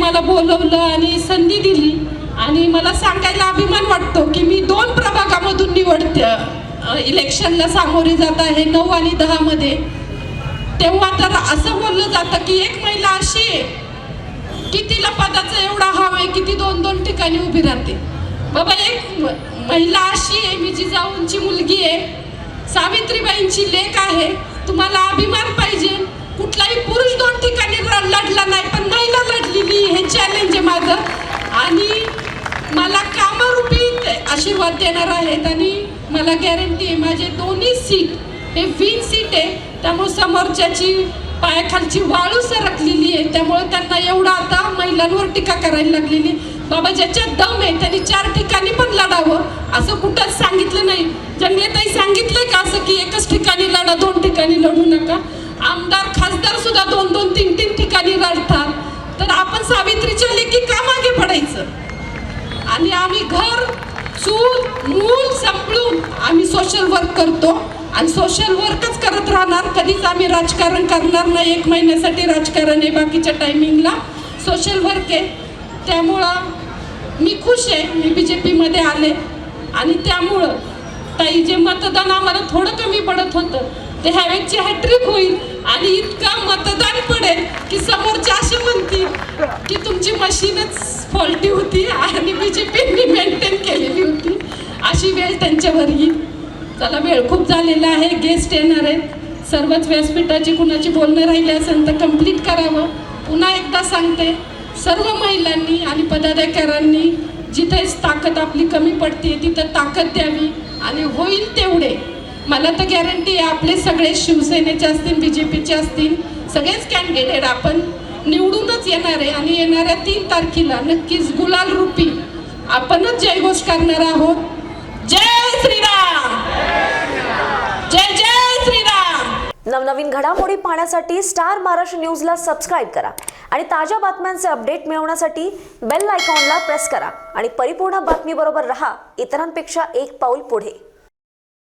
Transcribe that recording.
मला बोलवलं आणि संधी दिली आणि मला सांगायला अभिमान वाटतो की मी दोन प्रभागामधून निवडते. इलेक्शनला सामोरे जात आहे नऊ आणि दहामध्ये. तेव्हा तर असं बोललं जातं की एक महिला अशी आहे की तिला पदाचा एवढा हवा आहे की ती दोन दोन ठिकाणी उभी राहते. बाबा एक महिला अशी आहे मी जिजाऊंची मुलगी आहे. सावित्रीबाईंची लेख आहे. तुम्हाला अभिमान पाहिजे. आणि मला कामरूपी आशीर्वाद देणार आहेत आणि मला गॅरंटी आहे माझे दोन्ही सीट हे विन सीट आहे. त्यामुळे समोरच्याची पायाखालची वाळू सरकलेली आहे. त्यामुळे त्यांना एवढं आता महिलांवर टीका करायला लागलेली बाबा ज्याच्यात दम आहे त्यांनी चार ठिकाणी पण लढावं असं कुठंच सांगितलं नाही. जंगलेताई सांगितलंय का असं की एकच ठिकाणी लढा दोन ठिकाणी लढू नका? आमदार खासदार सुद्धा दोन दोन तीन तीन ठिकाणी लढतात. तर आपण सावित्रीच्या लेखी का मागे काढायचं. आणि आम्ही घर चूल मूल संपळून आम्ही सोशल वर्क करतो. आणि सोशल वर्कच करत राहणार कधीच आम्ही राजकारण करणार नाही एक महिन्यासाठी राजकारण आहे बाकीच्या टायमिंगला सोशल वर्क आहे. त्यामुळं मी खुश आहे मी बी जे पीमध्ये आले. आणि त्यामुळं ताई जे मतदान आम्हाला थोडं कमी पडत होतं ते ह्यावेळची हॅट्रिक होईल. आणि इतकं मतदान पडेल की समोरच्या असे की तुमची मशीनच फॉल्टी होती आणि बी जे मी मेंटेन केलेली होती. अशी वेळ त्यांच्यावर येईल चला वेळ खूप झालेला आहे. गेस्ट येणार आहेत. सर्वच व्यासपीठाची कुणाची बोलणं राहिले असेल तर कंप्लीट करावं. पुन्हा एकदा सांगते सर्व महिलांनी आणि पदाधिकाऱ्यांनी जिथे ताकद आपली कमी पडते तिथं ताकद द्यावी आणि होईल तेवढे. मला तर गॅरंटी आहे आपले सगळे शिवसेनेचे असतील बी जे पीचे असतील सगळेच कॅन्डिडेट आपण. निवडूनच येणार आहे आणि येणाऱ्या तीन तारखेला नक्कीच गुलाल रूपी आपणच जयघोष करणार आहोत. जय श्रीराम! जय जय श्रीराम! नवनवीन घडामोडी पाहण्यासाठी स्टार महाराष्ट्र न्यूजला सबस्क्राईब करा आणि ताज्या बातम्यांचे अपडेट मिळवण्यासाठी बेल आयकॉनला प्रेस करा. आणि परिपूर्ण बातमीबरोबर रहा. इतरांपेक्षा एक पाऊल पुढे.